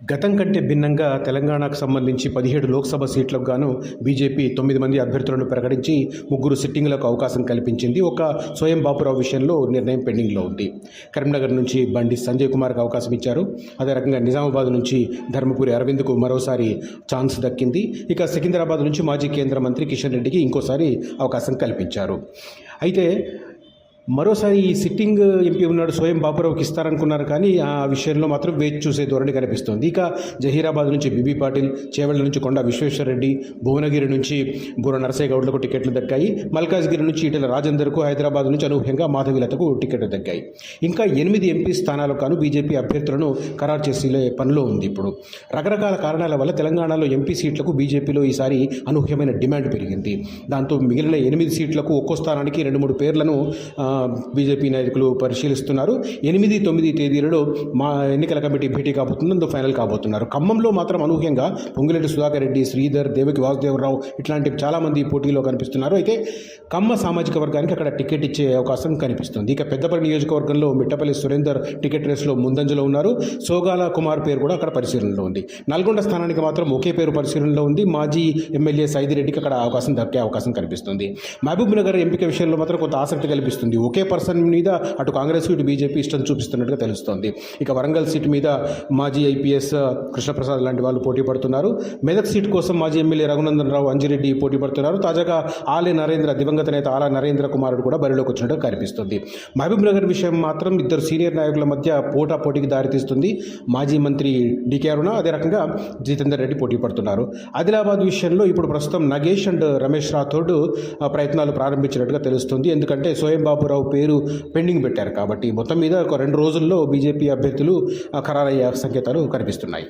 గతం కంటే భిన్నంగా తెలంగాణకు సంబంధించి పదిహేడు లోక్సభ సీట్లకు గాను బీజేపీ తొమ్మిది మంది అభ్యర్థులను ప్రకటించి ముగ్గురు సిట్టింగ్లకు అవకాశం కల్పించింది. ఒక స్వయం బాపురావు విషయంలో నిర్ణయం పెండింగ్లో ఉంది. కరీంనగర్ నుంచి బండి సంజయ్ కుమార్కి అవకాశం ఇచ్చారు. అదే రకంగా నిజామాబాద్ నుంచి ధర్మపురి అరవింద్కు మరోసారి ఛాన్స్ దక్కింది. ఇక సికింద్రాబాద్ నుంచి మాజీ కేంద్ర మంత్రి కిషన్ రెడ్డికి ఇంకోసారి అవకాశం కల్పించారు. అయితే మరోసారి ఈ సిట్టింగ్ ఎంపీ ఉన్నాడు స్వయం బాపురావుకి ఇస్తారనుకున్నారు కానీ ఆ విషయంలో మాత్రం వేచి చూసే ధోరణి కనిపిస్తోంది. ఇక జహీరాబాద్ నుంచి బీబీ పాటిల్ చేవెళ్ళ నుంచి కొండ విశ్వేశ్వరరెడ్డి భువనగిరి నుంచి బూర నరసయ్య గౌడ్లకు టికెట్లు దక్కాయి. మల్కాజ్గిరి నుంచి ఈటెల రాజేందర్కు హైదరాబాద్ నుంచి అనూహ్యంగా మాధవీలతకు టికెట్లు దక్కాయి. ఇంకా ఎనిమిది ఎంపీ స్థానాలకు కాను బీజేపీ అభ్యర్థులను ఖరారు చేసే పనిలో ఉంది ఇప్పుడు. రకరకాల కారణాల వల్ల తెలంగాణలో ఎంపీ సీట్లకు బీజేపీలో ఈసారి అనూహ్యమైన డిమాండ్ పెరిగింది. దాంతో మిగిలిన ఎనిమిది సీట్లకు ఒక్కో స్థానానికి రెండు మూడు పేర్లను బీజేపీ నాయకులు పరిశీలిస్తున్నారు. ఎనిమిది తొమ్మిది తేదీలలో మా ఎన్నికల కమిటీ భేటీ కాబోతుందో. ఫైనల్ కాబోతున్నారు. ఖమ్మంలో మాత్రం అనూహ్యంగా పొంగిరెడ్డి సుధాకర్ రెడ్డి శ్రీధర్ దేవకి వాసుదేవరావు ఇట్లాంటి చాలామంది పోటీలో కనిపిస్తున్నారు. అయితే కమ్మ సామాజిక వర్గానికి అక్కడ టికెట్ ఇచ్చే అవకాశం కనిపిస్తుంది. ఇక పెద్దపల్లి నియోజకవర్గంలో మిట్టపల్లి సురేందర్ టికెట్ రేస్లో ముందంజలో ఉన్నారు. సోగాల కుమార్ పేరు కూడా అక్కడ పరిశీలనలో ఉంది. నల్గొండ స్థానానికి మాత్రం ఒకే పేరు పరిశీలనలో ఉంది. మాజీ ఎమ్మెల్యే సైదిరెడ్డికి అక్కడ అవకాశం దక్కే అవకాశం కనిపిస్తుంది. మహబూబ్ నగర్ ఎంపిక విషయంలో మాత్రం కొంత ఆసక్తి కల్పిస్తుంది. ఒకే పర్సన్ మీద అటు కాంగ్రెస్ ఇటు బీజేపీ ఇష్టం చూపిస్తున్నట్టుగా తెలుస్తోంది. ఇక వరంగల్ సీట్ మీద మాజీ ఐపీఎస్ కృష్ణప్రసాద్ లాంటి వాళ్ళు పోటీ పడుతున్నారు. మెదక్ సీట్ కోసం మాజీ ఎమ్మెల్యే రఘునందన్ రావు అంజిరెడ్డి పోటీ పడుతున్నారు. తాజాగా ఆలే నరేంద్ర దివంగత నేత ఆలా నరేంద్ర కుమారుడు కూడా బరిలోకి వచ్చినట్టు కనిపిస్తుంది. మహబూబ్నగర్ విషయం మాత్రం ఇద్దరు సీనియర్ నాయకుల మధ్య పోటా పోటీకి దారితీస్తుంది. మాజీ మంత్రి డికే అరుణ అదే రకంగా జితేందర్ రెడ్డి పోటీ పడుతున్నారు. ఆదిలాబాద్ విషయంలో ఇప్పుడు ప్రస్తుతం నగేష్ అండ్ రమేష్ రాథోడ్ ప్రయత్నాలు ప్రారంభించినట్టుగా తెలుస్తుంది. ఎందుకంటే స్వయం బాబురావు పేరు పెండింగ్ పెట్టారు కాబట్టి మొత్తం మీద ఒక రెండు రోజుల్లో బీజేపీ అభ్యర్థులు ఖరారయ్యే సంకేతాలు కనిపిస్తున్నాయి.